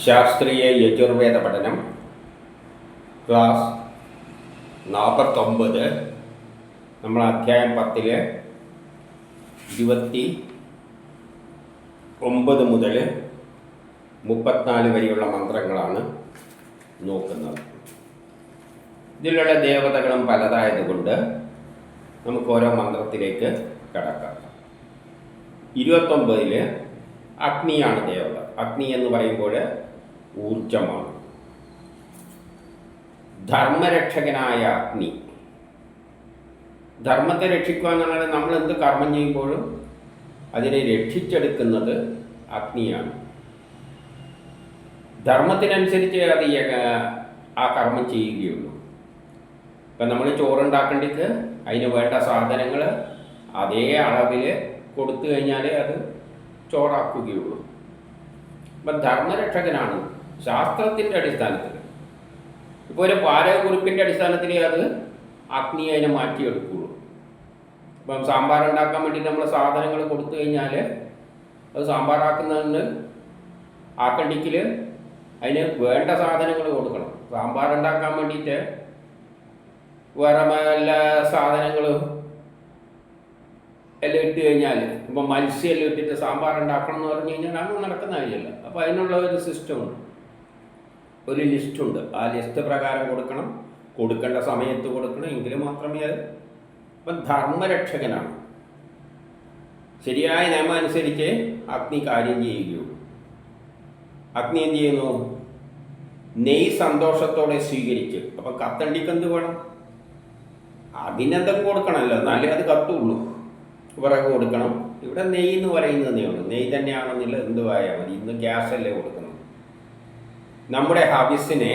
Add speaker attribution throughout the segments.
Speaker 1: ശാസ്ത്രീയ യജുർവേദ പഠനം ക്ലാസ് നാൽപ്പത്തൊമ്പത് നമ്മൾ അധ്യായം പത്തിൽ ഇരുപത്തി ഒമ്പത് മുതൽ മുപ്പത്തിനാല് വരെയുള്ള മന്ത്രങ്ങളാണ് നോക്കുന്നത്. ഇതിലുള്ള ദേവതകളും പലതായതുകൊണ്ട് നമുക്ക് ഓരോ മന്ത്രത്തിലേക്ക് കടക്കാം. ഇരുപത്തൊമ്പതിൽ അഗ്നിയാണ് ദേവത. അഗ്നി എന്ന് പറയുമ്പോൾ ഊർജമാണ് ധർമ്മരക്ഷകനായ അഗ്നി. ധർമ്മത്തെ രക്ഷിക്കുക എന്നുള്ളത് നമ്മൾ എന്ത് കർമ്മം ചെയ്യുമ്പോഴും അതിനെ രക്ഷിച്ചെടുക്കുന്നത് അഗ്നിയാണ്. ധർമ്മത്തിനനുസരിച്ച് അത് ആ കർമ്മം ചെയ്യുകയുള്ളൂ. ഇപ്പം നമ്മൾ ചോറുണ്ടാക്കേണ്ടിക്ക് അതിന് വേണ്ട സാധനങ്ങൾ അതേ അളവിൽ കൊടുത്തു കഴിഞ്ഞാലേ അത് ചോറാക്കുകയുള്ളൂ. അപ്പം ധർമ്മരക്ഷകനാണ്. ശാസ്ത്രത്തിന്റെ അടിസ്ഥാനത്തിൽ. ഇപ്പോൾ ഒരു പാചകക്കുറിപ്പിന്റെ അടിസ്ഥാനത്തിൽ അത് അഗ്നി അതിനെ മാറ്റിയെടുക്കുകയുള്ളൂ ഇപ്പം സാമ്പാർ ഉണ്ടാക്കാൻ വേണ്ടി നമ്മൾ സാധനങ്ങൾ കൊടുത്തു കഴിഞ്ഞാൽ അത് സാമ്പാറാക്കുന്നതിന് ആക്കണ്ടിക്കിൽ അതിന് വേണ്ട സാധനങ്ങൾ കൊടുക്കണം. സാമ്പാർ ഉണ്ടാക്കാൻ വേണ്ടിയിട്ട് വേറെ എല്ലാ സാധനങ്ങളും എല്ലാം ഇട്ട് കഴിഞ്ഞാൽ ഇപ്പം മത്സ്യം ഇട്ടിട്ട് സാമ്പാർ ഉണ്ടാക്കണം എന്ന് പറഞ്ഞു കഴിഞ്ഞാൽ അതൊന്നും നടക്കുന്ന കാര്യമല്ല. അപ്പോൾ അതിനുള്ള ഒരു സിസ്റ്റമുണ്ട് ഒരു ലിസ്റ്റുണ്ട് ആ ലിസ്റ്റ് പ്രകാരം കൊടുക്കണം. കൊടുക്കേണ്ട സമയത്ത് കൊടുക്കണം. എങ്കിൽ മാത്രമേ അത് ഇപ്പം ധർമ്മരക്ഷകനാണ്. ശരിയായ നിയമം അനുസരിച്ച് അഗ്നി കാര്യം ചെയ്യുകയുള്ളൂ. അഗ്നി എന്ത് ചെയ്യുന്നു? നെയ് സന്തോഷത്തോടെ സ്വീകരിച്ച്. അപ്പം കത്തണ്ടിക്ക് എന്ത് വേണം? അതിനെന്തൊക്കെ കൊടുക്കണമല്ലോ. എന്നാലേ അത് കത്തുള്ളൂ. വിറക് കൊടുക്കണം. ഇവിടെ നെയ്യ് എന്ന് പറയുന്നത് തന്നെയാണ് നെയ്യ് തന്നെയാണെന്നില്ല എന്തുവായാൽ മതി. ഇന്ന് ഗ്യാസ് അല്ലേ കൊടുക്കുന്നത്? നമ്മുടെ ഹബിസിനെ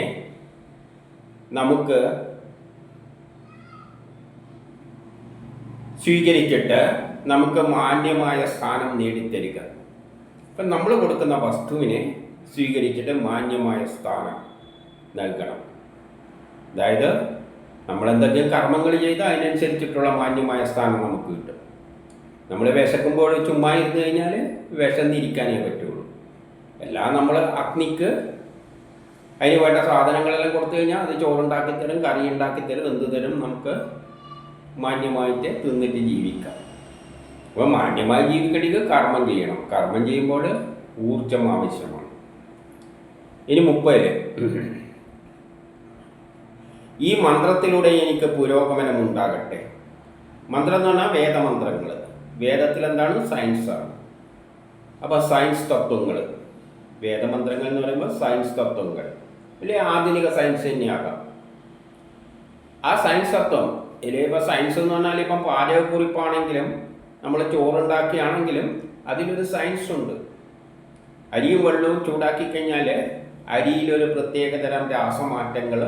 Speaker 1: നമുക്ക് സ്വീകരിച്ചിട്ട് നമുക്ക് മാന്യമായ സ്ഥാനം നേടിത്തരിക. ഇപ്പം നമ്മൾ കൊടുക്കുന്ന വസ്തുവിനെ സ്വീകരിച്ചിട്ട് മാന്യമായ സ്ഥാനം നൽകണം. അതായത് നമ്മളെന്തെങ്കിലും കർമ്മങ്ങൾ ചെയ്ത് അതിനനുസരിച്ചിട്ടുള്ള മാന്യമായ സ്ഥാനം നമുക്ക് കിട്ടും. നമ്മൾ വിശക്കുമ്പോൾ ചുമ്മാ ഇരുന്ന് കഴിഞ്ഞാൽ വിശന്നിരിക്കാനേ പറ്റുള്ളൂ. എല്ലാം നമ്മൾ അഗ്നിക്ക് അതിന് വേണ്ട സാധനങ്ങളെല്ലാം കൊടുത്തു കഴിഞ്ഞാൽ അത് ചോറുണ്ടാക്കി തരും കറി ഉണ്ടാക്കി തരും എന്ത് തരും നമുക്ക് മാന്യമായിട്ട് തിന്നിട്ട് ജീവിക്കാം. അപ്പോൾ മാന്യമായി ജീവിക്കണമെങ്കിൽ കർമ്മം ചെയ്യണം. കർമ്മം ചെയ്യുമ്പോൾ ഊർജം ആവശ്യമാണ്. ഇനി മുപ്പതിൽ. ഈ മന്ത്രത്തിലൂടെ എനിക്ക് പുരോഗമനം ഉണ്ടാകട്ടെ. മന്ത്രം എന്ന് പറഞ്ഞാൽ വേദമന്ത്രങ്ങൾ വേദത്തിൽ എന്താണ് സയൻസാണ് അപ്പോൾ സയൻസ് തത്വങ്ങൾ വേദമന്ത്രങ്ങൾ എന്ന് പറയുമ്പോൾ സയൻസ് തത്വങ്ങൾ. അല്ലെ? ആധുനിക സയൻസ് തന്നെയാകാം. ആ സയൻസ് തത്വം ഇതിൽ ഇപ്പോൾ സയൻസ് എന്ന് പറഞ്ഞാൽ ഇപ്പം പാചകക്കുറിപ്പാണെങ്കിലും നമ്മൾ ചോറുണ്ടാക്കിയാണെങ്കിലും അതിലൊരു സയൻസ് ഉണ്ട്. അരിയും വെള്ളവും ചൂടാക്കി കഴിഞ്ഞാൽ അരിയിലൊരു പ്രത്യേക തരം രാസമാറ്റങ്ങൾ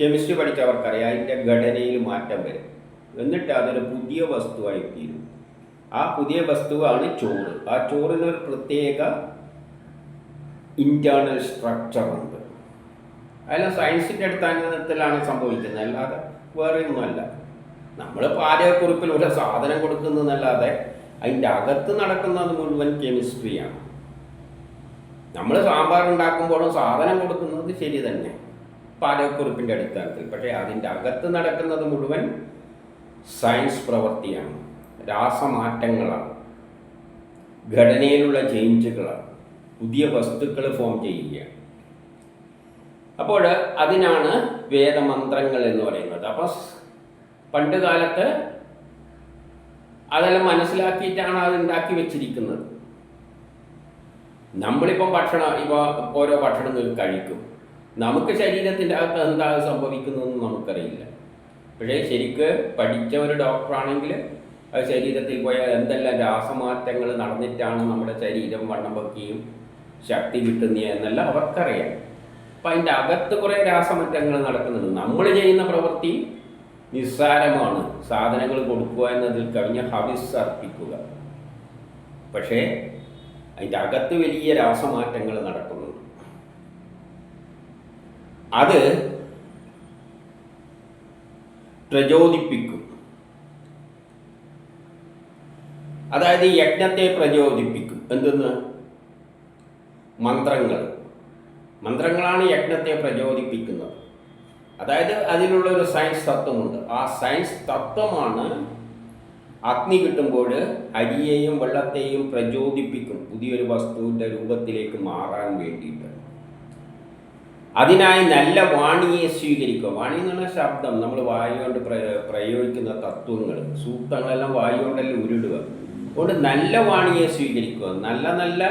Speaker 1: കെമിസ്ട്രി പഠിച്ചവർക്കറിയാം. അതിന്റെ ഘടനയിൽ മാറ്റം വരും. എന്നിട്ട് അതൊരു പുതിയ വസ്തുവായി തീരും. ആ പുതിയ വസ്തുവാണ് ചോറ്. ആ ചോറിനൊരു പ്രത്യേക ഇന്റേണൽ സ്ട്രക്ചർ ഉണ്ട്. അതെല്ലാം സയൻസിന്റെ അടിസ്ഥാനത്തിലാണ് സംഭവിക്കുന്നത്. അല്ലാതെ വേറെ ഒന്നുമല്ല. നമ്മൾ പാചകക്കുറിപ്പിൽ ഒരു സാധനം കൊടുക്കുന്നതല്ലാതെ അതിന്റെ അകത്ത് നടക്കുന്നത് മുഴുവൻ കെമിസ്ട്രിയാണ് നമ്മൾ സാമ്പാർ ഉണ്ടാക്കുമ്പോഴും സാധനം കൊടുക്കുന്നത് ശരി തന്നെ. പാചകക്കുറിപ്പിന്റെ അടിസ്ഥാനത്തിൽ. പക്ഷേ അതിന്റെ അകത്ത് നടക്കുന്നത് മുഴുവൻ സയൻസ് പ്രവൃത്തിയാണ്. രാസമാറ്റങ്ങളാണ്. ഘടനയിലുള്ള ചേഞ്ചുകളാണ്. പുതിയ വസ്തുക്കൾ ഫോം ചെയ്യുക അപ്പോൾ അതിനാണ് വേദമന്ത്രങ്ങൾ എന്ന് പറയുന്നത്. അപ്പോൾ പണ്ട് കാലത്ത് അതെല്ലാം മനസ്സിലാക്കിയിട്ടാണ് അത് ഉണ്ടാക്കി വെച്ചിരിക്കുന്നത്. നമ്മളിപ്പം ഭക്ഷണം ഇപ്പോൾ ഓരോ ഭക്ഷണം കഴിക്കും. നമുക്ക് ശരീരത്തിന്റെ അകത്ത് എന്താ സംഭവിക്കുന്നതെന്ന് നമുക്കറിയില്ല. പക്ഷേ ശരിക്ക് പഠിച്ച ഒരു ഡോക്ടറാണെങ്കിൽ ശരീരത്തിൽ പോയ എന്തെല്ലാം രാസമാറ്റങ്ങൾ നടന്നിട്ടാണ് നമ്മുടെ ശരീരം വണ്ണം വെക്കുകയും ശക്തി കിട്ടുന്നത് എന്നെല്ലാം അവർക്കറിയാം. അപ്പം അതിന്റെ അകത്ത് കുറേ രാസമാറ്റങ്ങൾ നടക്കുന്നുണ്ട്. നമ്മൾ ചെയ്യുന്ന പ്രവൃത്തി നിസ്സാരമാണ്. സാധനങ്ങൾ കൊടുക്കുക എന്നതിൽ കവിഞ്ഞ ഹവിസ് അർപ്പിക്കുക. പക്ഷേ അതിന്റെ അകത്ത് വലിയ രാസമാറ്റങ്ങൾ നടക്കുന്നുണ്ട്. അത് പ്രചോദിപ്പിക്കും. അതായത് യജ്ഞത്തെ പ്രചോദിപ്പിക്കും. എന്തെന്ന്? മന്ത്രങ്ങൾ. മന്ത്രങ്ങളാണ് യജ്ഞത്തെ പ്രചോദിപ്പിക്കുന്നത്. അതായത് അതിലുള്ള ഒരു സയൻസ് തത്വമുണ്ട്. ആ സയൻസ് തത്വമാണ് അഗ്നി കിട്ടുമ്പോൾ അരിയെയും വെള്ളത്തെയും പ്രചോദിപ്പിക്കും. പുതിയൊരു വസ്തുവിന്റെ രൂപത്തിലേക്ക് മാറാൻ വേണ്ടിയിട്ട്. അതിനായി നല്ല വാണിയെ സ്വീകരിക്കുക. വാണി എന്ന് പറഞ്ഞ ശബ്ദം. നമ്മൾ വായു കൊണ്ട് പ്രയോഗിക്കുന്ന തത്വങ്ങൾ. സൂക്തങ്ങളെല്ലാം വായു കൊണ്ടല്ലേ ഉരുടുക അതുകൊണ്ട് നല്ല വാണിയെ സ്വീകരിക്കുക നല്ല നല്ല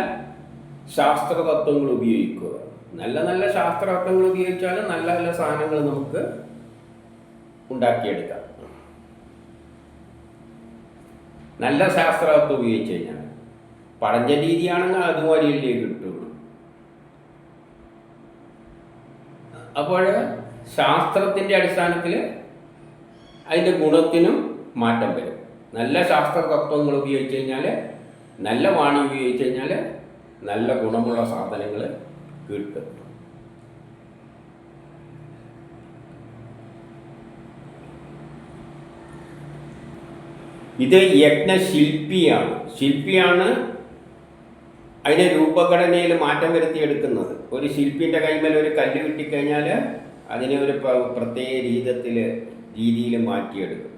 Speaker 1: ശാസ്ത്ര തത്വങ്ങൾ ഉപയോഗിക്കുക. നല്ല നല്ല ശാസ്ത്ര തത്വങ്ങൾ ഉപയോഗിച്ചാൽ നല്ല നല്ല സാധനങ്ങൾ നമുക്ക് ഉണ്ടാക്കിയെടുക്കാം. നല്ല ശാസ്ത്രതത്വം ഉപയോഗിച്ച് കഴിഞ്ഞാൽ പഴഞ്ച രീതിയാണെങ്കിൽ അതുപോലെയല്ലേ കിട്ടുള്ളൂ. അപ്പോൾ ശാസ്ത്രത്തിന്റെ അടിസ്ഥാനത്തിൽ അതിന്റെ ഗുണത്തിനും മാറ്റം വരും. നല്ല ശാസ്ത്ര തത്വങ്ങൾ ഉപയോഗിച്ച് കഴിഞ്ഞാൽ നല്ല വാണി ഉപയോഗിച്ച് കഴിഞ്ഞാൽ നല്ല ഗുണമുള്ള സാധനങ്ങൾ കിട്ടും. ഇത് യജ്ഞശില്പിയാണ്. ശില്പിയാണ് അതിനെ രൂപഘടനയിൽ മാറ്റം വരുത്തിയെടുക്കുന്നത്. ഒരു ശില്പിന്റെ കൈമേൽ ഒരു കല്ല് കിട്ടിക്കഴിഞ്ഞാൽ അതിനെ ഒരു പ്രത്യേക രീതിയിൽ രീതിയിൽ മാറ്റിയെടുക്കും.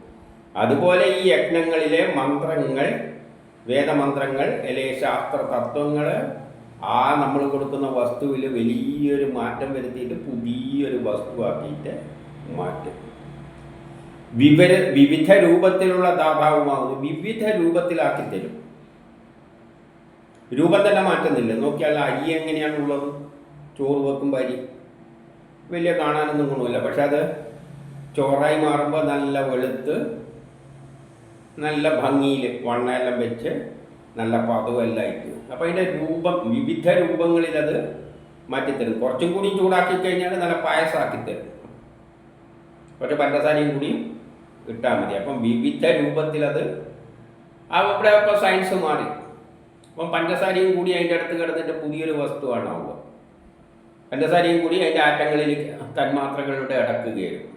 Speaker 1: അതുപോലെ ഈ യജ്ഞങ്ങളിലെ മന്ത്രങ്ങൾ വേദമന്ത്രങ്ങൾ അല്ലെങ്കിൽ ശാസ്ത്ര തത്വങ്ങൾ ആ നമ്മൾ കൊടുക്കുന്ന വസ്തുവിൽ വലിയൊരു മാറ്റം വരുത്തിയിട്ട് പുതിയൊരു വസ്തുവാക്കിയിട്ട് മാറ്റും. വിവര വിവിധ രൂപത്തിലുള്ള ദാതാവുമാകുന്നു വിവിധ രൂപത്തിലാക്കി തരും. രൂപം തന്നെ മാറ്റുന്നില്ല. നോക്കിയാൽ അരി എങ്ങനെയാണുള്ളത് ചോറ് വെക്കുമ്പോൾ അരി. വലിയ കാണാനൊന്നും ഗുണമില്ല. പക്ഷെ അത് ചോറായി മാറുമ്പോൾ നല്ല വെളുത്ത് നല്ല ഭംഗിയിൽ വണ്ണയെല്ലാം വെച്ച് നല്ല പതവെല്ലാം ഇട്ട്. അപ്പോൾ അതിന്റെ രൂപം വിവിധ രൂപങ്ങളിൽ അത് മാറ്റിത്തരും. കുറച്ചും കൂടി ചൂടാക്കി കഴിഞ്ഞാൽ നല്ല പായസമാക്കി തരും. കുറച്ച് പഞ്ചസാരയും കൂടി ഇട്ടാൽ മതി. അപ്പം വിവിധ രൂപത്തിൽ അത് അവിടെ ഇപ്പോൾ സയൻസ് മാറി. അപ്പം പഞ്ചസാരയും കൂടി അതിന്റെ അടുത്ത് കിടന്നിട്ട് പുതിയൊരു വസ്തുവാണ് ആവുക. പഞ്ചസാരയും കൂടി അതിന്റെ ആറ്റങ്ങളിൽ തന്മാത്രകളുടെ അടക്കുകയായിരുന്നു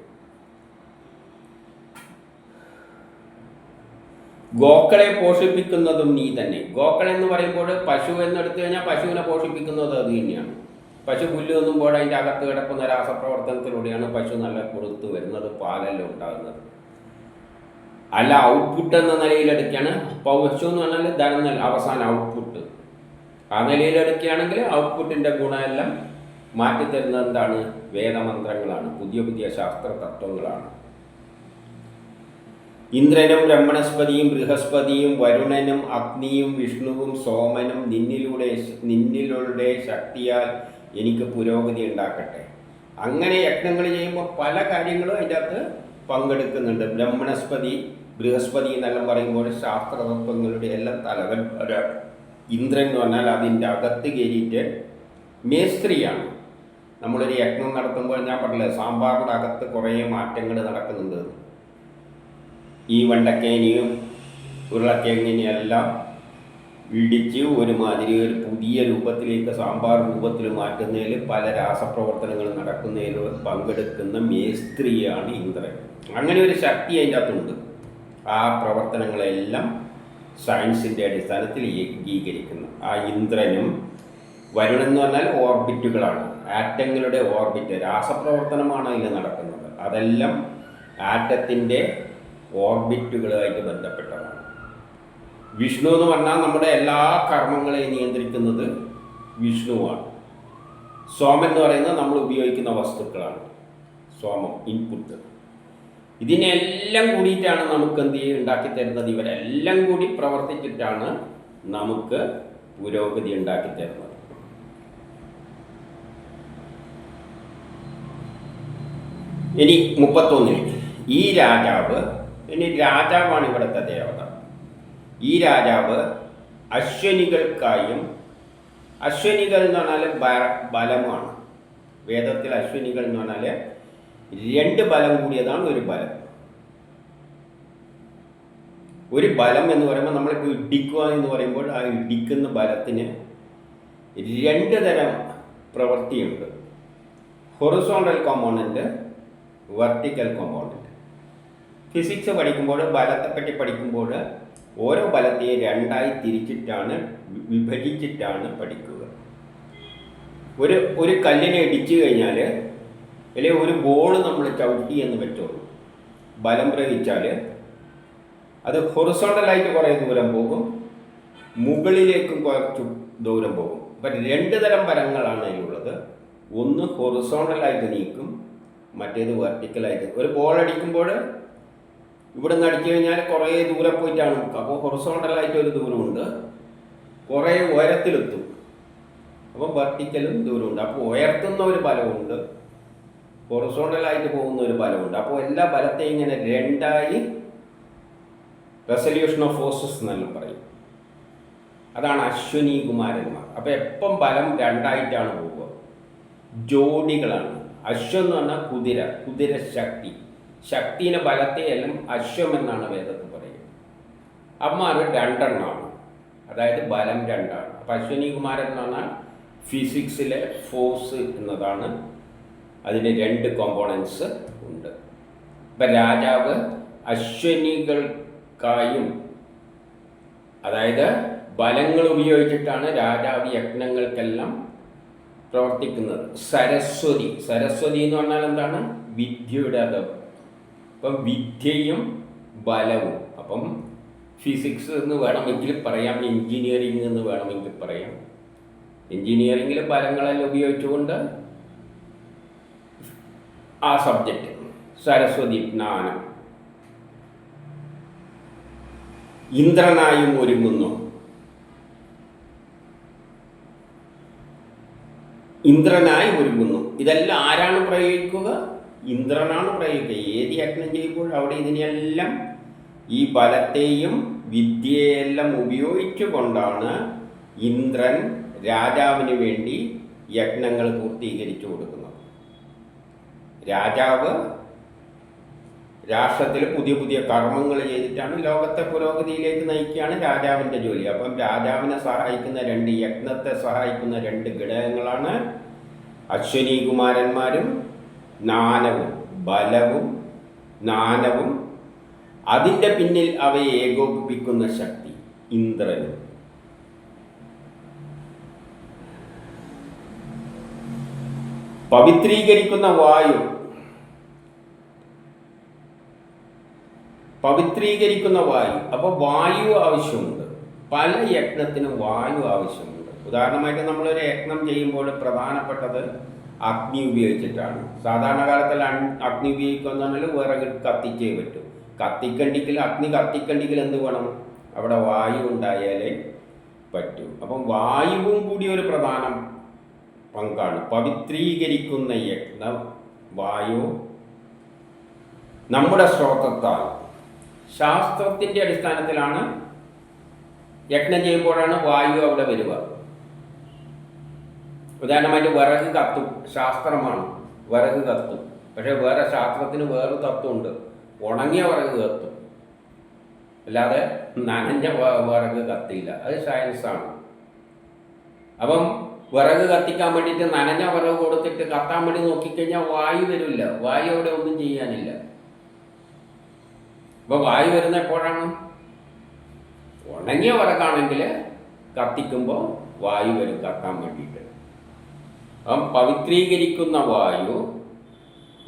Speaker 1: ഗോക്കളെ പോഷിപ്പിക്കുന്നതും നീ തന്നെ. ഗോക്കൾ എന്ന് പറയുമ്പോൾ പശു എന്നെടുത്തു കഴിഞ്ഞാൽ പശുവിനെ പോഷിപ്പിക്കുന്നത് അത് തന്നെയാണ്. പശു പുല്ല് തിന്നുമ്പോൾ അതിന്റെ അകത്ത് കിടക്കുന്ന രാസപ്രവർത്തനത്തിലൂടെയാണ് പശു നല്ല പുറത്ത് വരുന്നത് പാലെല്ലാം ഉണ്ടാകുന്നത്. അല്ല ഔട്ട്പുട്ട് എന്ന നിലയിലെടുക്കുകയാണ് പശു എന്ന് പറഞ്ഞാൽ ധനം അവസാന ഔട്ട്പുട്ട് ആ നിലയിലെടുക്കുകയാണെങ്കിൽ ഔട്ട്പുട്ടിന്റെ ഗുണമെല്ലാം മാറ്റിത്തരുന്നത് എന്താണ്? വേദമന്ത്രങ്ങളാണ് പുതിയ പുതിയ ശാസ്ത്ര തത്വങ്ങളാണ് ഇന്ദ്രനും ബ്രഹ്മണസ്പതിയും ബൃഹസ്പതിയും വരുണനും അഗ്നിയും വിഷ്ണുവും സോമനും നിന്നിലൂടെ നിന്നിലൂടെ ശക്തിയാൽ എനിക്ക് പുരോഗതി ഉണ്ടാക്കട്ടെ അങ്ങനെ യജ്ഞങ്ങൾ ചെയ്യുമ്പോൾ പല കാര്യങ്ങളും അതിന്റെ അകത്ത് പങ്കെടുക്കുന്നുണ്ട്. ബ്രഹ്മണസ്പതി ബൃഹസ്പതി എന്നെല്ലാം പറയുമ്പോൾ ശാസ്ത്രതത്വങ്ങളുടെ എല്ലാം തലവൻ ഒരാൾ ഇന്ദ്രൻ എന്ന് പറഞ്ഞാൽ അതിന്റെ അകത്ത് കയറിയിട്ട് മേസ്ത്രിയാണ്. നമ്മളൊരു യജ്ഞം നടത്തുമ്പോൾ ഞാൻ പറഞ്ഞില്ല സാമ്പാറിന്റെ അകത്ത് കുറേ മാറ്റങ്ങൾ നടക്കുന്നുണ്ട്. ഈ വണ്ടക്കേനിയും ഉരുളക്കിഴങ്ങിനെയും എല്ലാം ഇടിച്ച് ഒരുമാതിരി ഒരു പുതിയ രൂപത്തിലേക്ക് സാമ്പാർ രൂപത്തിൽ മാറ്റുന്നതിൽ പല രാസപ്രവർത്തനങ്ങൾ നടക്കുന്നതിൽ പങ്കെടുക്കുന്ന മേസ്ത്രിയാണ് ഇന്ദ്രൻ. അങ്ങനെ ഒരു ശക്തി അതിന്റെ അകത്തുണ്ട് ആ പ്രവർത്തനങ്ങളെല്ലാം സയൻസിന്റെ അടിസ്ഥാനത്തിൽ ഏകീകരിക്കുന്നു. ആ ഇന്ദ്രനും വരുണൻ എന്ന് പറഞ്ഞാൽ ഓർബിറ്റുകളാണ്. ആറ്റങ്ങളുടെ ഓർബിറ്റ് രാസപ്രവർത്തനമാണ് അതിൽ നടക്കുന്നത്. അതെല്ലാം ആറ്റത്തിന്റെ ഓർബിറ്റുകളുമായിട്ട് ബന്ധപ്പെട്ടതാണ്. വിഷ്ണു എന്ന് പറഞ്ഞാൽ നമ്മുടെ എല്ലാ കർമ്മങ്ങളെയും നിയന്ത്രിക്കുന്നത് വിഷ്ണുവാണ്. സോമൻ എന്ന് പറയുന്നത് നമ്മൾ ഉപയോഗിക്കുന്ന വസ്തുക്കളാണ്. സോമം ഇൻപുട്ട് ഇതിനെല്ലാം കൂടിയിട്ടാണ് നമുക്ക് എന്ത് ഉണ്ടാക്കി തരുന്നത്. ഇവരെല്ലാം കൂടി പ്രവർത്തിച്ചിട്ടാണ് നമുക്ക് പുരോഗതി ഉണ്ടാക്കി തരുന്നത്. ഇനി മുപ്പത്തൊന്നിന് ഈ രാജാവ് ഇനി രാജാവാണ് ഇവിടുത്തെ ദേവത. ഈ രാജാവ് അശ്വനികൾക്കായും അശ്വനികൾ എന്ന് പറഞ്ഞാൽ ബലമാണ്. വേദത്തിൽ അശ്വനികൾ എന്ന് പറഞ്ഞാൽ രണ്ട് ബലം കൂടിയതാണ് ഒരു ബലം. ഒരു ബലം എന്ന് പറയുമ്പോൾ നമ്മളിപ്പോൾ ഇടിക്കുക എന്ന് പറയുമ്പോൾ ആ ഇടിക്കുന്ന ബലത്തിന് രണ്ട് തരം പ്രവൃത്തിയുണ്ട്. Horizontal component vertical component. Physics പഠിക്കുമ്പോൾ ബലത്തെപ്പറ്റി പഠിക്കുമ്പോൾ ഓരോ ബലത്തെയും രണ്ടായി തിരിച്ചിട്ടാണ് വിഭജിച്ചിട്ടാണ് പഠിക്കുക. ഒരു ഒരു കല്ലിനെ ഇടിച്ചു കഴിഞ്ഞാൽ അല്ലെങ്കിൽ ഒരു ബോൾ നമ്മൾ ചവിട്ടി എന്ന് വെച്ചോളൂ. ബലം പ്രയോഗിച്ചാൽ അത് ഹൊറിസോണ്ടലായിട്ട് കുറേ ദൂരം പോകും മുകളിലേക്കും കുറച്ച് ദൂരം പോകും. അപ്പം രണ്ട് തരം ബലങ്ങളാണ് അതിലുള്ളത്. ഒന്ന് ഹൊറിസോണ്ടലായിട്ട് നീക്കും മറ്റേത് വെർട്ടിക്കലായിട്ട് ഒരു ബോൾ അടിക്കുമ്പോൾ ഇവിടെ നിന്ന് അടിച്ചു കഴിഞ്ഞാൽ കുറേ ദൂരെ പോയിട്ടാണ് നമുക്ക് അപ്പോൾ ഹൊറസോണ്ടലായിട്ട് ഒരു ദൂരമുണ്ട്. കുറേ ഉയരത്തിലെത്തും. അപ്പം വെർട്ടിക്കലും ദൂരമുണ്ട്. അപ്പോൾ ഉയർത്തുന്ന ഒരു ബലമുണ്ട്. ഹൊറസോണ്ടലായിട്ട് പോകുന്ന ഒരു ബലമുണ്ട്. അപ്പോൾ എല്ലാ ബലത്തെയും ഇങ്ങനെ രണ്ടായി റെസൊല്യൂഷൻ ഓഫ് ഫോഴ്സസ് എന്നെല്ലാം പറയും. അതാണ് അശ്വനി കുമാരന്മാർ. അപ്പോൾ എപ്പം ബലം രണ്ടായിട്ടാണ് പോവുക ജോഡികളാണ്. അശ്വം എന്ന് പറഞ്ഞാൽ കുതിര കുതിര ശക്തി. ശക്തിനെ ബലത്തെ എല്ലാം അശ്വം എന്നാണ് വേദത്തിൽ പറയുന്നത്. അമ്മാർ രണ്ടെണ്ണമാണ് അതായത് ബലം രണ്ടാണ്. അപ്പം അശ്വനി കുമാരൻ എന്ന് പറഞ്ഞാൽ ഫിസിക്സിലെ ഫോഴ്സ് എന്നതാണ്. അതിന് രണ്ട് കോമ്പോണൻസ് ഉണ്ട്. ഇപ്പം രാജാവ് അശ്വനികൾക്കായും അതായത് ബലങ്ങൾ ഉപയോഗിച്ചിട്ടാണ് രാജാവ് യജ്ഞങ്ങൾക്കെല്ലാം പ്രവർത്തിക്കുന്നത്. സരസ്വതി. സരസ്വതി എന്ന് പറഞ്ഞാൽ എന്താണ്? വിദ്യയുടെ അത്. അപ്പം വിദ്യയും ബലവും. അപ്പം ഫിസിക്സ് എന്ന് വേണമെങ്കിൽ പറയാം എഞ്ചിനീയറിംഗ് എന്ന് വേണമെങ്കിൽ പറയാം. എഞ്ചിനീയറിംഗിൽ ബലങ്ങളെല്ലാം ഉപയോഗിച്ചുകൊണ്ട് ആ സബ്ജക്റ്റ് സരസ്വതി ജ്ഞാനം. ഇന്ദ്രനായും ഒരുങ്ങുന്നു. ഇന്ദ്രനായി ഒരുങ്ങുന്നു. ഇതെല്ലാം ആരാണ് പ്രയോഗിക്കുക? ഇന്ദ്രനാണ് പ്രയോഗിക്കുക ഏത് യജ്ഞം ചെയ്യുമ്പോൾ അവിടെ ഇതിനെല്ലാം ഈ ബലത്തെയും വിദ്യയെല്ലാം ഉപയോഗിച്ചുകൊണ്ടാണ് ഇന്ദ്രൻ രാജാവിന് വേണ്ടി യജ്ഞങ്ങൾ പൂർത്തീകരിച്ചു കൊടുക്കുന്നത്. രാജാവ് രാഷ്ട്രത്തിൽ പുതിയ പുതിയ കർമ്മങ്ങൾ ചെയ്തിട്ടാണ് ലോകത്തെ പുരോഗതിയിലേക്ക് നയിക്കുകയാണ് രാജാവിന്റെ ജോലി. അപ്പം രാജാവിനെ സഹായിക്കുന്ന രണ്ട് യജ്ഞത്തെ സഹായിക്കുന്ന രണ്ട് ഘടകങ്ങളാണ് അശ്വനി കുമാരന്മാരും ജ്ഞാനവും ബലവും ജ്ഞാനവും അതിന്റെ പിന്നിൽ അവയെ ഏകോപിപ്പിക്കുന്ന ശക്തി ഇന്ദ്രനും. പവിത്രീകരിക്കുന്ന വായു പവിത്രീകരിക്കുന്ന വായു. അപ്പോൾ വായു ആവശ്യമുണ്ട്. പല യജ്ഞത്തിനും വായു ആവശ്യമുണ്ട്. ഉദാഹരണമായിട്ട് നമ്മളൊരു യജ്ഞം ചെയ്യുമ്പോൾ പ്രധാനപ്പെട്ടത് അഗ്നി ഉപയോഗിച്ചിട്ടാണ്. സാധാരണ കാലത്തിൽ അഗ്നി ഉപയോഗിക്കുന്നുണ്ടെങ്കിൽ വിറക് കത്തിച്ചേ പറ്റും. കത്തിക്കണ്ടിക്കൽ അഗ്നി കത്തിക്കണ്ടിക്കൽ എന്ത് വേണം? അവിടെ വായു ഉണ്ടായാലേ പറ്റൂ. അപ്പം വായുവും കൂടി ഒരു പ്രധാന പങ്കാണ്. പവിത്രീകരിക്കുന്ന യജ്ഞം വായു നമ്മുടെ ശ്രോതത്താൽ. ശാസ്ത്രത്തിന്റെ അടിസ്ഥാനത്തിലാണ് യജ്ഞം ചെയ്യുമ്പോഴാണ് വായു അവിടെ വരിക. ഉദാഹരണമായിട്ട് വിറക് കത്തും ശാസ്ത്രമാണ്. വിറക് കത്തും. പക്ഷേ വേറെ ശാസ്ത്രത്തിന് വേറെ തത്വമുണ്ട്. ഉണങ്ങിയ വിറക് കത്തും. അല്ലാതെ നനഞ്ഞ വിറക് കത്തിയില്ല. അത് സയൻസാണ് അപ്പം വിറക് കത്തിക്കാൻ വേണ്ടിയിട്ട് നനഞ്ഞ വിറക് കൊടുത്തിട്ട് കത്താൻ വേണ്ടി നോക്കിക്കഴിഞ്ഞാൽ വായു വരില്ല. വായു അവിടെ ഒന്നും ചെയ്യാനില്ല. അപ്പോൾ വായു വരുന്ന എപ്പോഴാണ്? ഉണങ്ങിയ വിറകാണെങ്കിൽ കത്തിക്കുമ്പോൾ വായു വരും കത്താൻ വേണ്ടിയിട്ട്. അപ്പം പവിത്രീകരിക്കുന്ന വായു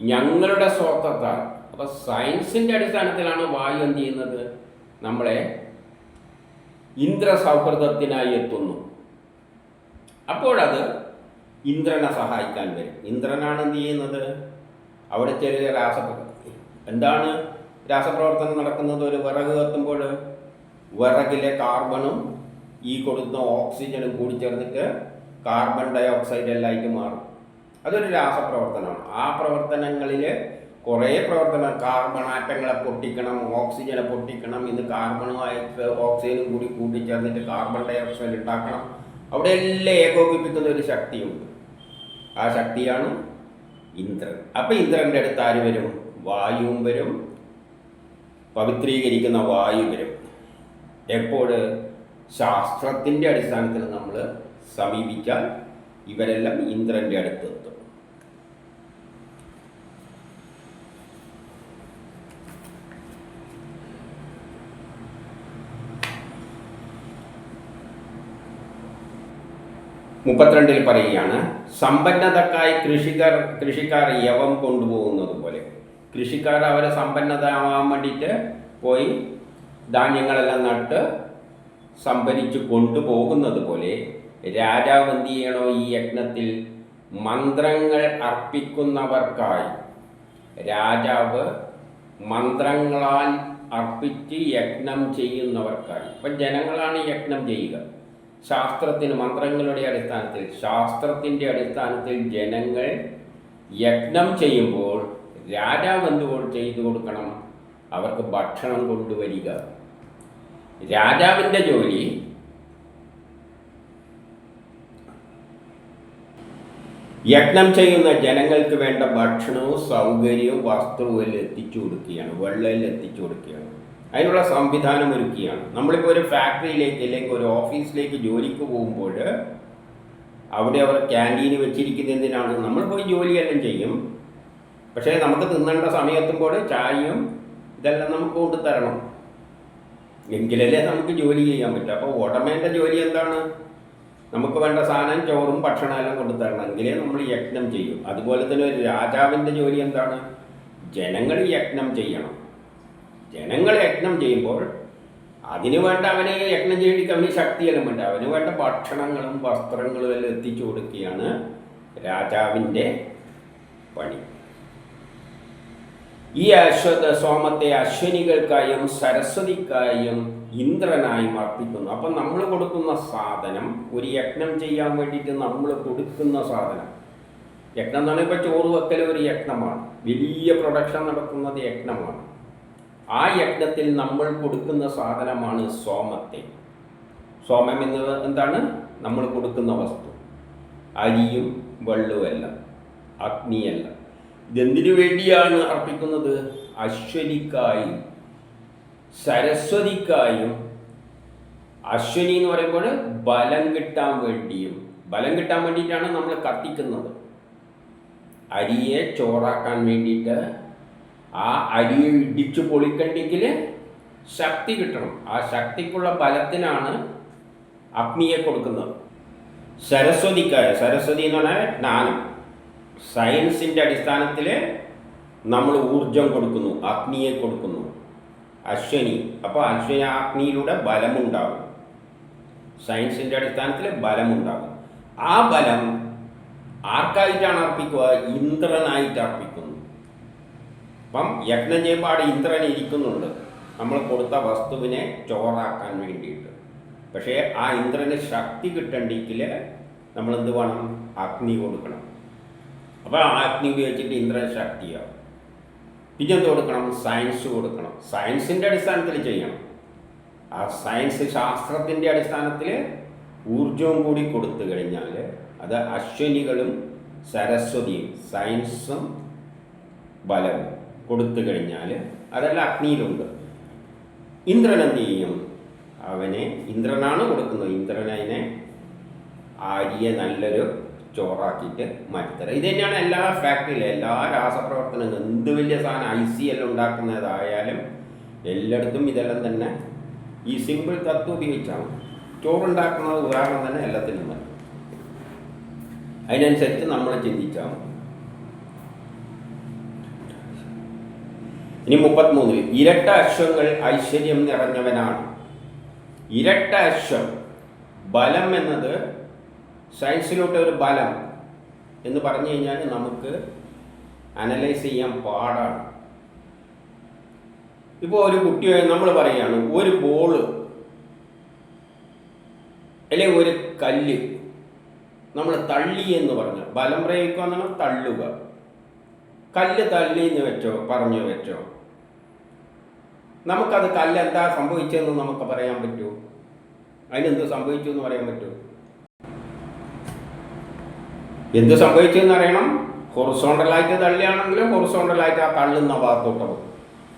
Speaker 1: ഞങ്ങളുടെ സ്വത്വത്താൽ അപ്പോൾ സയൻസിന്റെ അടിസ്ഥാനത്തിലാണ് വായു എന്ത് ചെയ്യുന്നത്? നമ്മളെ ഇന്ദ്ര സൗഹൃദത്തിനായി എത്തുന്നു. അപ്പോഴത് ഇന്ദ്രനെ സഹായിക്കാൻ വരും. ഇന്ദ്രനാണ് എന്ത് ചെയ്യുന്നത്? അവിടെ ചെറിയ രാസ എന്താണ് രാസപ്രവർത്തനം നടക്കുന്നത്? ഒരു വിറക് കത്തുമ്പോൾ വിറകിലെ കാർബണും ഈ കൊടുക്കുന്ന ഓക്സിജനും കൂടി ചേർന്നിട്ട് കാർബൺ ഡൈ ഓക്സൈഡ് എല്ലായിട്ട് മാറും. അതൊരു രാസപ്രവർത്തനമാണ്. ആ പ്രവർത്തനങ്ങളിൽ കുറേ പ്രവർത്തനം കാർബൺ ആറ്റങ്ങളെ പൊട്ടിക്കണം ഓക്സിജനെ പൊട്ടിക്കണം ഇന്ന് കാർബണുമായിട്ട് ഓക്സിജനും കൂടി കൂട്ടിച്ചേർന്നിട്ട് കാർബൺ ഡൈ ഓക്സൈഡ് ഉണ്ടാക്കണം. അവിടെ എല്ലാം ഏകോപിപ്പിക്കുന്ന ഒരു ശക്തിയുണ്ട്. ആ ശക്തിയാണ് ഇന്ദ്രൻ. അപ്പം ഇന്ദ്രന്റെ അടുത്ത് ആര് വരും? വായുവും വരും. പവിത്രീകരിക്കുന്ന വായു വരും. എപ്പോൾ ശാസ്ത്രത്തിന്റെ അടിസ്ഥാനത്തിൽ നമ്മൾ സമീപിച്ചാൽ ഇവരെല്ലാം ഇന്ദ്രന്റെ അടുത്തെത്തും മുപ്പത്തിരണ്ടിൽ പറയുകയാണ് സമ്പന്നതക്കായി കൃഷിക്കാർ കൃഷിക്കാർ യവം കൊണ്ടുപോകുന്നത് പോലെ. കൃഷിക്കാർ അവരെ സമ്പന്നത ആവാൻ വേണ്ടിയിട്ട് പോയി ധാന്യങ്ങളെല്ലാം നട്ട് സംഭരിച്ചു കൊണ്ടുപോകുന്നത് പോലെ രാജാവ് എന്ത് ചെയ്യണോ ഈ യജ്ഞത്തിൽ മന്ത്രങ്ങൾ അർപ്പിക്കുന്നവർക്കായി? രാജാവ് മന്ത്രങ്ങളാൽ അർപ്പിച്ച് യജ്ഞം ചെയ്യുന്നവർക്കായി. ഇപ്പം ജനങ്ങളാണ് യജ്ഞം ചെയ്യുക. ശാസ്ത്രത്തിന് മന്ത്രങ്ങളുടെ അടിസ്ഥാനത്തിൽ ശാസ്ത്രത്തിന്റെ അടിസ്ഥാനത്തിൽ ജനങ്ങൾ യജ്ഞം ചെയ്യുമ്പോൾ രാജാവ് എന്തുകൊണ്ട് ചെയ്തു കൊടുക്കണം? അവർക്ക് ഭക്ഷണം കൊണ്ടുവരിക. രാജാവിന്റെ ജോലി യജ്ഞം ചെയ്യുന്ന ജനങ്ങൾക്ക് വേണ്ട ഭക്ഷണവും സൗകര്യവും വസ്ത്രവും എത്തിച്ചു കൊടുക്കുകയാണ് വെള്ളയിൽ എത്തിച്ചു കൊടുക്കുകയാണ്. അതിനുള്ള സംവിധാനം ഒരുക്കുകയാണ്. നമ്മളിപ്പോൾ ഒരു ഫാക്ടറിയിലേക്ക് അല്ലെങ്കിൽ ഒരു ഓഫീസിലേക്ക് ജോലിക്ക് പോകുമ്പോൾ അവിടെ അവർ ക്യാന്റീൻ വെച്ചിരിക്കുന്ന എന്തിനാണ്? നമ്മൾ പോയി ജോലിയെല്ലാം ചെയ്യും. പക്ഷേ നമുക്ക് തിന്നേണ്ട സമയത്തുമ്പോൾ ചായയും ഇതെല്ലാം നമുക്ക് കൊണ്ടു തരണം. എങ്കിലല്ലേ നമുക്ക് ജോലി ചെയ്യാൻ പറ്റും. അപ്പോൾ ഉടമേന്റെ ജോലി എന്താണ്? നമുക്ക് വേണ്ട സാധനം ചോറും ഭക്ഷണമെല്ലാം കൊണ്ടു എങ്കിലേ നമ്മൾ യജ്ഞം ചെയ്യും. അതുപോലെ തന്നെ ഒരു രാജാവിന്റെ ജോലി എന്താണ്? ജനങ്ങൾ യജ്ഞം ചെയ്യണം. ജനങ്ങൾ യജ്ഞം ചെയ്യുമ്പോൾ അതിനു വേണ്ട അവനെ യജ്ഞം ചെയ്യേണ്ടി അവന് ശക്തിയെല്ലാം വേണ്ട. അവന് വേണ്ട ഭക്ഷണങ്ങളും വസ്ത്രങ്ങളും എല്ലാം എത്തിച്ചു കൊടുക്കുകയാണ് രാജാവിന്റെ പണി. ഈ അശ്വത സോമത്തെ അശ്വനികൾക്കായും സരസ്വതിക്കായും ഇന്ദ്രനായും വർത്തിക്കുന്നു. അപ്പം നമ്മൾ കൊടുക്കുന്ന സാധനം ഒരു യജ്ഞം ചെയ്യാൻ വേണ്ടിയിട്ട് നമ്മൾ കൊടുക്കുന്ന സാധനം. യജ്ഞം എന്ന് പറയുമ്പോൾ ചോറ് വെക്കൽ ഒരു യജ്ഞമാണ്. വലിയ പ്രൊഡക്ഷൻ നടക്കുന്നത് യജ്ഞമാണ്. ആ യജ്ഞത്തിൽ നമ്മൾ കൊടുക്കുന്ന സാധനമാണ് സോമത്തെ. സോമം എന്ന് എന്താണ്? നമ്മൾ കൊടുക്കുന്ന വസ്തു. അരിയും വെള്ളുമല്ല അഗ്നിയല്ല. ഇതെന്തിനു വേണ്ടിയാണ് അർപ്പിക്കുന്നത്? അശ്വനിക്കായും സരസ്വതിക്കായും അശ്വനി എന്ന് പറയുമ്പോൾ ബലം കിട്ടാൻ വേണ്ടിയും ബലം കിട്ടാൻ വേണ്ടിയിട്ടാണ് നമ്മൾ കത്തിക്കുന്നത്. അരിയെ ചോറാക്കാൻ വേണ്ടിയിട്ട് ആ അരിയെ ഇടിച്ചു പൊളിക്കണ്ടെങ്കിൽ ശക്തി കിട്ടണം. ആ ശക്തിക്കുള്ള ബലത്തിനാണ് അഗ്നിയെ കൊടുക്കുന്നത്. സരസ്വതിക്കായ സരസ്വതി എന്ന് പറഞ്ഞാൽ ജ്ഞാനം. സയൻസിന്റെ അടിസ്ഥാനത്തിൽ നമ്മൾ ഊർജം കൊടുക്കുന്നു അഗ്നിയെ കൊടുക്കുന്നു. അശ്വനി. അപ്പോൾ അശ്വനി അഗ്നിയിലൂടെ ബലമുണ്ടാകും. സയൻസിന്റെ അടിസ്ഥാനത്തിൽ ബലമുണ്ടാകും. ആ ബലം ആർക്കായിട്ടാണ് അർപ്പിക്കുക? ഇന്ദ്രനായിട്ട് അർപ്പിക്കുന്നു. അപ്പം യജ്ഞം ചെയ്യുമ്പോൾ അവിടെ ഇന്ദ്രൻ ഇരിക്കുന്നുണ്ട്. നമ്മൾ കൊടുത്ത വസ്തുവിനെ ചോറാക്കാൻ വേണ്ടിയിട്ട്. പക്ഷേ ആ ഇന്ദ്രന് ശക്തി കിട്ടണ്ടെങ്കിൽ നമ്മൾ എന്ത് വേണം? അഗ്നി കൊടുക്കണം. അപ്പോൾ ആ അഗ്നി ഉപയോഗിച്ചിട്ട് ഇന്ദ്രൻ ശക്തിയാവും. പിന്നെ എന്ത് കൊടുക്കണം? സയൻസ് കൊടുക്കണം. സയൻസിന്റെ അടിസ്ഥാനത്തിൽ ചെയ്യണം. ആ സയൻസ് ശാസ്ത്രത്തിന്റെ അടിസ്ഥാനത്തിൽ ഊർജവും കൂടി കൊടുത്തു കഴിഞ്ഞാൽ അത് അശ്വനികളും സരസ്വതിയും സയൻസും ബലവും കൊടുത്തു കഴിഞ്ഞാൽ അതെല്ലാം അഗ്നിയിലുണ്ട്. ഇന്ദ്രൻ എന്ത് ചെയ്യും? അവനെ ഇന്ദ്രനാണ് കൊടുക്കുന്നത്. ഇന്ദ്രൻ അതിനെ ആര്യ നല്ലൊരു ചോറാക്കിയിട്ട് മാറ്റിത്തരാം ഇത് തന്നെയാണ് എല്ലാ ഫാക്ടറിയിലും എല്ലാ രാസപ്രവർത്തനങ്ങളും. എന്ത് വലിയ സാധനം ഐ സി എല്ലാം ഉണ്ടാക്കുന്നതായാലും എല്ലായിടത്തും ഇതെല്ലാം തന്നെ ഈ സിമ്പിൾ തത്വം ഉപയോഗിച്ചാണ്. ചോറുണ്ടാക്കുന്നത് ഉദാഹരണം തന്നെ എല്ലാത്തിനും മതി അതിനനുസരിച്ച് നമ്മൾ ചിന്തിച്ചാൽ ഇനി മുപ്പത്തിമൂന്നിൽ ഇരട്ട അശ്വങ്ങൾ ഐശ്വര്യം നിറഞ്ഞവനാണ്. ഇരട്ട അശ്വം ബലം എന്നത് സയൻസിലോട്ട് ഒരു ബലം എന്ന് പറഞ്ഞു കഴിഞ്ഞാൽ നമുക്ക് അനലൈസ് ചെയ്യാൻ പാടാണ്. ഇപ്പോൾ ഒരു കുട്ടിയെ നമ്മൾ പറയുകയാണ് ഒരു ബോൾ അല്ലെങ്കിൽ ഒരു കല്ല് നമ്മൾ തള്ളി എന്ന് പറഞ്ഞു ബലം പ്രയോഗിക്കുക എന്ന് പറഞ്ഞാൽ തള്ളുക. കല്ല് തള്ളി എന്ന് വെച്ചോ പറഞ്ഞു വെച്ചോ. നമുക്കത് കല്ല് എന്താ സംഭവിച്ചതെന്ന് നമുക്ക് പറയാൻ പറ്റുമോ അതിനെന്ത് സംഭവിച്ചു എന്ന് പറയാൻ പറ്റുമോ എന്ത് സംഭവിച്ചു എന്ന് അറിയണം ഹൊറിസോണ്ടലായിട്ട് തള്ളിയാണെങ്കിൽ ഹൊറിസോണ്ടലായിട്ട് ആ തള്ളുന്ന ഭാഗത്തോട്ട് പോകും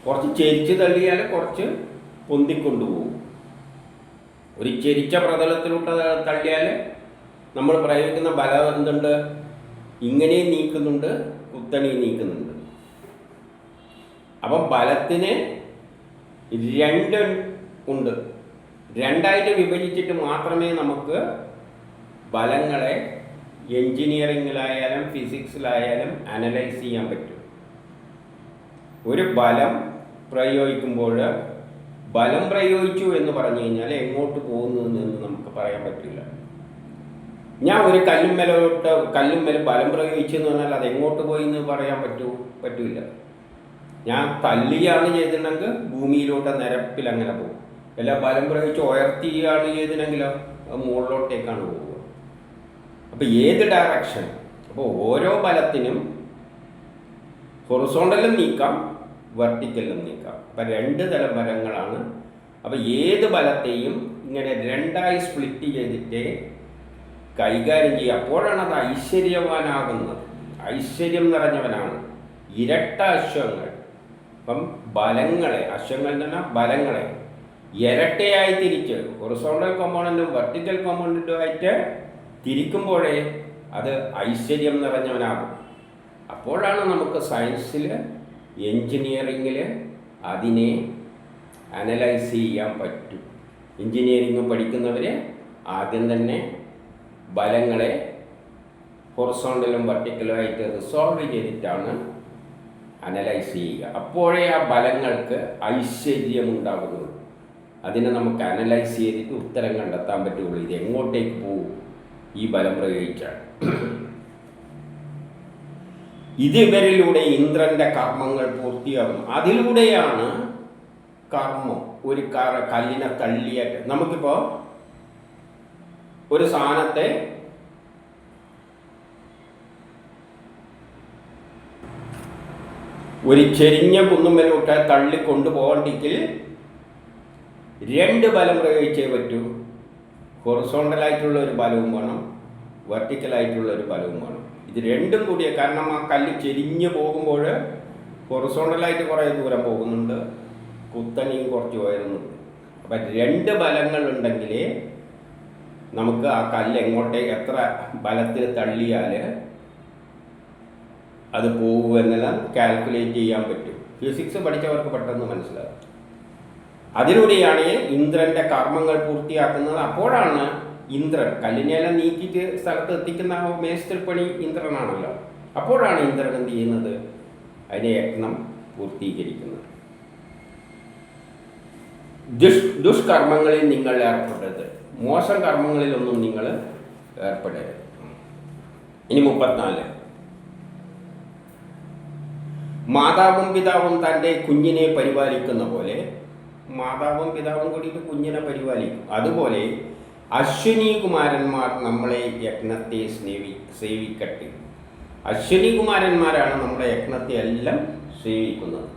Speaker 1: കുറച്ച് ചെരിച്ച് തള്ളിയാൽ കുറച്ച് പൊന്തിക്കൊണ്ടുപോകും ഒരു ചെരിച്ച പ്രതലത്തിലോട്ട് തള്ളിയാൽ നമ്മൾ പ്രയോഗിക്കുന്ന ബലം എന്തുണ്ട്? ഇങ്ങനെ നീക്കുന്നുണ്ട് കുത്തണി നീക്കുന്നുണ്ട്. അപ്പം ബലത്തിന് രണ്ട് ഉണ്ട്. രണ്ടായിട്ട് വിഭജിച്ചിട്ട് മാത്രമേ നമുക്ക് ബലങ്ങളെ എൻജിനീയറിങ്ങിലായാലും ഫിസിക്സിലായാലും അനലൈസ് ചെയ്യാൻ പറ്റും. ഒരു ബലം പ്രയോഗിക്കുമ്പോൾ ബലം പ്രയോഗിച്ചു എന്ന് പറഞ്ഞു കഴിഞ്ഞാൽ എങ്ങോട്ട് പോകുന്നു എന്ന് നമുക്ക് പറയാൻ പറ്റില്ല. ഞാൻ ഒരു കല്ലുമ്മലോട്ട് കല്ലുമ്മൽ ബലം പ്രയോഗിച്ചു എന്ന് പറഞ്ഞാൽ അത് എങ്ങോട്ട് പോയി എന്ന് പറയാൻ പറ്റൂ പറ്റൂല ഞാൻ തല്ലിയാണ് ചെയ്തിട്ടുണ്ടെങ്കിൽ ഭൂമിയിലോട്ട് നിരപ്പിൽ അങ്ങനെ പോകും. അല്ല ബലം പ്രയോഗിച്ച് ഉയർത്തിയാണ് ചെയ്തിട്ടുണ്ടെങ്കിലോ മുകളിലോട്ടേക്കാണ് പോകുക അപ്പോൾ ഏത് ഡയറക്ഷൻ അപ്പോൾ ഓരോ ബലത്തിനും ഹൊറിസോണ്ടലും നീക്കാം വെർട്ടിക്കലും നീക്കാം. അപ്പം രണ്ട് തരം ബലങ്ങളാണ് അപ്പോൾ ഏത് ബലത്തെയും ഇങ്ങനെ രണ്ടായി സ്പ്ലിറ്റ് ചെയ്തിട്ട് കൈകാര്യം ചെയ്യുക. അപ്പോഴാണ് അത് ഐശ്വര്യവാനാകുന്നത്. ഐശ്വര്യം നിറഞ്ഞവനാണ്. ഇരട്ട അശ്വങ്ങൾ. അപ്പം ബലങ്ങളെ അശ്വങ്ങൾ പറഞ്ഞാൽ ബലങ്ങളെ. ഇരട്ടയായി തിരിച്ച് ഹൊറിസോണ്ടൽ കോമ്പോണന്റും വെർട്ടിക്കൽ കോമ്പോണന്റുമായിട്ട് തിരിക്കുമ്പോഴേ അത് ഐശ്വര്യം നിറഞ്ഞവനാകും. അപ്പോഴാണ് നമുക്ക് സയൻസിൽ എൻജിനീയറിങ്ങിൽ അതിനെ അനലൈസ് ചെയ്യാൻ പറ്റും. എൻജിനീയറിങ് പഠിക്കുന്നവർ ആദ്യം തന്നെ ബലങ്ങളെ ഹൊറിസോണ്ടലും വെർട്ടിക്കലുമായിട്ട് റിസോൾവ് ചെയ്തിട്ടാണ് അനലൈസ് ചെയ്യുക. അപ്പോഴേ ആ ബലങ്ങൾക്ക് ഐശ്വര്യമുണ്ടാകുന്നുള്ളൂ അതിനെ നമുക്ക് അനലൈസ് ചെയ്തിട്ട് ഉത്തരം കണ്ടെത്താൻ പറ്റുള്ളൂ ഇത് എങ്ങോട്ടേക്ക് പോകും? ഈ ബലം പ്രയോഗിച്ചാൽ ഇതിവരിലൂടെ ഇന്ദ്രന്റെ കർമ്മങ്ങൾ പൂർത്തിയാകും അതിലൂടെയാണ് കർമ്മം ഒരു കല്ലിനെ തള്ളിയ നമുക്കിപ്പോൾ ഒരു സാധനത്തെ ഒരു ചെരിഞ്ഞ കുന്നുമ്മലോട്ട് തള്ളി കൊണ്ടുപോകണ്ടെങ്കിൽ രണ്ട് ബലം പ്രയോഗിച്ചേ പറ്റൂ. ഹൊറിസോണ്ടലായിട്ടുള്ള ഒരു ബലവും വേണം വെർട്ടിക്കലായിട്ടുള്ള ഒരു ബലവും വേണം. ഇത് രണ്ടും കൂടിയ കാരണം ആ കല്ല് ചെരിഞ്ഞ് പോകുമ്പോൾ ഹൊറിസോണ്ടലായിട്ട് കുറേ ദൂരം പോകുന്നുണ്ട് കുത്തനെയും കുറച്ച് ഉയരുന്നുണ്ട്. അപ്പം രണ്ട് ബലങ്ങൾ ഉണ്ടെങ്കിൽ നമുക്ക് ആ കല്ല് എങ്ങോട്ടേക്ക് എത്ര ബലത്തിൽ തള്ളിയാൽ അത് പോകുമെന്നെല്ലാം കാൽക്കുലേറ്റ് ചെയ്യാൻ പറ്റും. ഫിസിക്സ് പഠിച്ചവർക്ക് പെട്ടെന്ന് മനസ്സിലാകും അതിലൂടെയാണ് ഇന്ദ്രന്റെ കർമ്മങ്ങൾ പൂർത്തിയാക്കുന്നത്. അപ്പോഴാണ് ഇന്ദ്രൻ കല്ലിനെല്ലാം നീക്കിയിട്ട് സ്ഥലത്ത് എത്തിക്കുന്ന ആ മേസ്ത്രിപ്പണി ഇന്ദ്രനാണല്ലോ. അപ്പോഴാണ് ഇന്ദ്രൻ എന്ത് ചെയ്യുന്നത്? അതിനെ യജ്ഞം പൂർത്തീകരിക്കുന്നത്. ദുഷ് ദുഷ്കർമ്മങ്ങളിൽ നിങ്ങൾ ഏർപ്പെടരുത്. മോശം കർമ്മങ്ങളിലൊന്നും നിങ്ങൾ ഏർപ്പെടരുത്. ഇനി മുപ്പത്തിനാല്. മാതാവും പിതാവും തന്റെ കുഞ്ഞിനെ പരിപാലിക്കുന്ന പോലെ മാതാവും പിതാവും കൂടിയിട്ട് കുഞ്ഞിനെ പരിപാലിക്കും. അതുപോലെ അശ്വിനി കുമാരന്മാർ നമ്മളെ യജ്ഞത്തെ സ്നേവി സേവിക്കട്ടെ. അശ്വിനി കുമാരന്മാരാണ് നമ്മുടെ യജ്ഞത്തെ എല്ലാം സേവിക്കുന്നത്.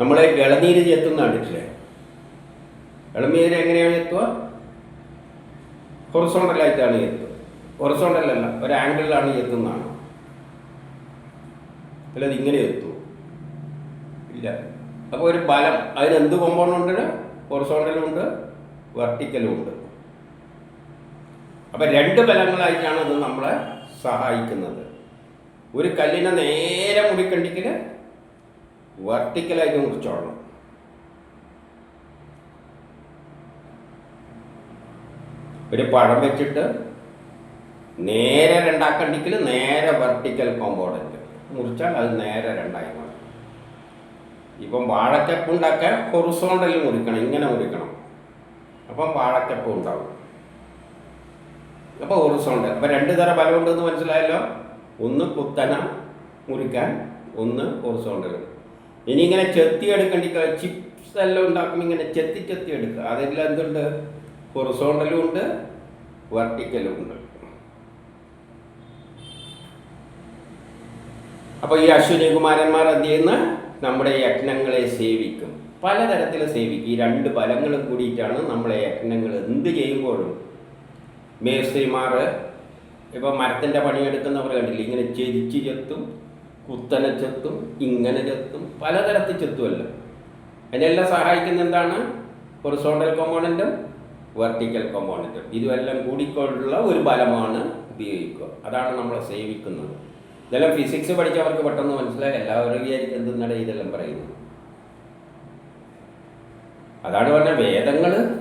Speaker 1: നമ്മളെ ഇളനീര് ചെത്തുന്ന കണ്ടിട്ടില്ലേ? ഇളനീര് എങ്ങനെയാണ് എത്തുക ഹൊറിസോണ്ടലായിട്ടാണ് എത്തുക ഹൊറിസോണ്ടലല്ല ഒരു എത്തുന്നതാണ് അല്ല ഇങ്ങനെ എത്തുമോ ഇല്ല. അപ്പോൾ ഒരു ബലം അതിന് എന്ത് കോമ്പൗണ്ട് ഉണ്ട് ഹൊറിസോണ്ടലും ഉണ്ട് വെർട്ടിക്കലും ഉണ്ട്. അപ്പം രണ്ട് ബലങ്ങളായിട്ടാണ് ഇത് നമ്മളെ സഹായിക്കുന്നത്. ഒരു കല്ലിനെ നേരെ മുറിക്കണ്ടെങ്കിൽ വെർട്ടിക്കലായിട്ട് മുറിച്ചോളണം. ഒരു പഴം വെച്ചിട്ട് നേരെ രണ്ടാക്കണ്ടെങ്കിൽ നേരെ വെർട്ടിക്കൽ കോമ്പൗണ്ട് മുറിച്ചാൽ അത് നേരെ രണ്ടായി മാറും. ഇപ്പം വാഴക്കപ്പ് ഉണ്ടാക്കാൻ ഹൊറിസോണ്ടലിൽ മുറിക്കണം ഇങ്ങനെ മുറിക്കണം. അപ്പം വാഴക്കപ്പ് ഉണ്ടാവും. അപ്പോൾ ഹൊറിസോണ്ടൽ. അപ്പം രണ്ട് തരം ബലമുണ്ടെന്ന് മനസ്സിലായല്ലോ? ഒന്ന് കുത്തന മുറിക്കാൻ ഒന്ന് ഹൊറിസോണ്ടൽ. ഇനി ഇങ്ങനെ ചെത്തി എടുക്കേണ്ടി ചിപ്സ് എല്ലാം ഉണ്ടാക്കുമ്പോൾ ഇങ്ങനെ ചെത്തി ചെത്തി എടുക്കുക. അതെല്ലാം എന്തുണ്ട്? ഹൊറിസോണ്ടലും ഉണ്ട് വെർട്ടിക്കലും ഉണ്ട്. അപ്പോൾ ഈ അശ്വിനി കുമാരന്മാർ എന്ത് ചെയ്യുന്ന? നമ്മുടെ യജ്ഞങ്ങളെ സേവിക്കും. പലതരത്തിൽ സേവിക്കും. ഈ രണ്ട് ഫലങ്ങളും കൂടിയിട്ടാണ് നമ്മളെ യജ്ഞങ്ങൾ എന്ത് ചെയ്യുമ്പോഴും. മേസ്ത്രിമാർ ഇപ്പോൾ മരത്തിന്റെ പണിയെടുക്കുന്നവർ കണ്ടില്ല? ഇങ്ങനെ ചെരിച്ച് ചെത്തും കുത്തനെ ചെത്തും ഇങ്ങനെ ചെത്തും പലതരത്തിൽ ചെത്തുമല്ലോ അതിനെല്ലാം സഹായിക്കുന്ന എന്താണ്? ഹൊറിസോണ്ടൽ കോമ്പോണന്റും വെർട്ടിക്കൽ കോമ്പോണന്റും ഇതുമെല്ലാം കൂടിക്കൊണ്ടുള്ള ഒരു ബലമാണ് ഉപയോഗിക്കുക. അതാണ് നമ്മളെ സേവിക്കുന്നത്. ഇതെല്ലാം ഫിസിക്സ് പഠിച്ചവർക്ക് പെട്ടെന്ന് മനസ്സിലായി. എല്ലാവരും വിചാരിക്കും എന്തെന്നാണ് ഇതെല്ലാം പറയുന്നു അതാണ് പറഞ്ഞ വേദങ്ങൾ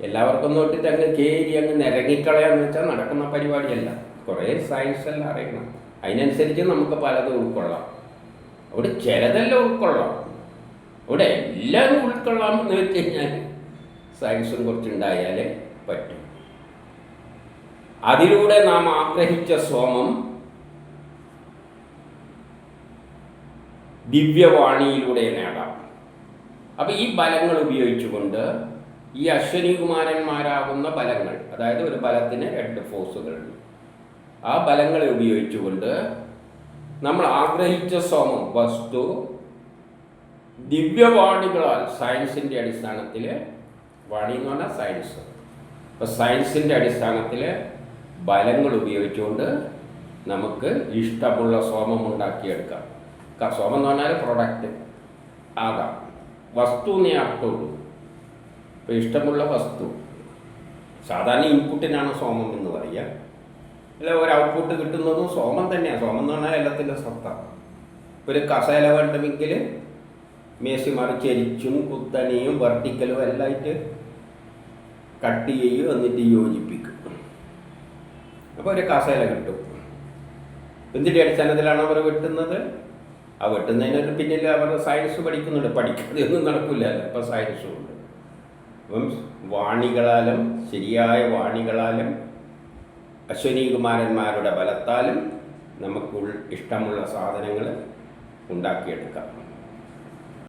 Speaker 1: എല്ലാവർക്കും തൊട്ടിട്ട് അങ്ങ് കയറി അങ്ങ് നിരങ്ങിക്കളയാന്ന് വെച്ചാൽ നടക്കുന്ന പരിപാടിയല്ല. കുറേ സയൻസ് എല്ലാം അറിയണം. അതിനനുസരിച്ച് നമുക്ക് പലതും ഉൾക്കൊള്ളാം. അവിടെ ചിലതെല്ലാം ഉൾക്കൊള്ളാം. അവിടെ എല്ലാം ഉൾക്കൊള്ളാം എന്ന് വെച്ച് കഴിഞ്ഞാൽ സയൻസും കുറച്ചുണ്ടായാലേ പറ്റും. അതിലൂടെ നാം ആഗ്രഹിച്ച സോമം ദിവ്യവാണിയിലൂടെ നേടാം. അപ്പം ഈ ബലങ്ങൾ ഉപയോഗിച്ചുകൊണ്ട് ഈ അശ്വനി കുമാരന്മാരാകുന്ന ബലങ്ങൾ അതായത് ഒരു ബലത്തിന് രണ്ട് ഫോഴ്സുകളുണ്ട് ആ ബലങ്ങളെ ഉപയോഗിച്ചുകൊണ്ട് നമ്മൾ ആഗ്രഹിച്ച സോമം വസ്തു ദിവ്യവാണികളാൽ സയൻസിന്റെ അടിസ്ഥാനത്തിൽ വാണി എന്ന് പറഞ്ഞാൽ സയൻസ്. അപ്പോൾ സയൻസിന്റെ അടിസ്ഥാനത്തിൽ ബലങ്ങൾ ഉപയോഗിച്ചുകൊണ്ട് നമുക്ക് ഇഷ്ടമുള്ള സോമം ഉണ്ടാക്കിയെടുക്കാം. സോമം എന്ന് പറഞ്ഞാൽ പ്രൊഡക്റ്റ് ആകാം. വസ്തു എന്നേ അർത്ഥമുള്ളൂ ഇപ്പോൾ ഇഷ്ടമുള്ള വസ്തു. സാധാരണ ഇൻപുട്ടിനാണ് സോമം എന്ന് പറയുക. അല്ല ഒരു ഔട്ട്പുട്ട് കിട്ടുന്നതും സോമം തന്നെയാണ് സോമം എന്ന് പറഞ്ഞാൽ എല്ലാത്തിന്റെ സത്ത. ഒരു കസേല മേശി മേശിമാർ ചെരിച്ചും കുത്തനെയും വെർട്ടിക്കലും എല്ലാം ആയിട്ട് കട്ട് ചെയ്യും എന്നിട്ട് യോജിപ്പിക്കും. അപ്പോൾ ഒരു കസേല കിട്ടും. എന്തിന്റെ അടിസ്ഥാനത്തിലാണ് അവർ വെട്ടുന്നത്? ആ വെട്ടുന്നതിനൊരു പിന്നിൽ അവർ സയൻസ് പഠിക്കുന്നുണ്ട്. പഠിക്കാതെ ഒന്നും നടക്കില്ല അപ്പോൾ സയൻസും ഉണ്ട്. അപ്പം വാണികളാലും ശരിയായ വാണികളാലും അശ്വനി കുമാരന്മാരുടെ ബലത്താലും നമുക്ക് ഇഷ്ടമുള്ള സാധനങ്ങൾ ഉണ്ടാക്കിയെടുക്കാം.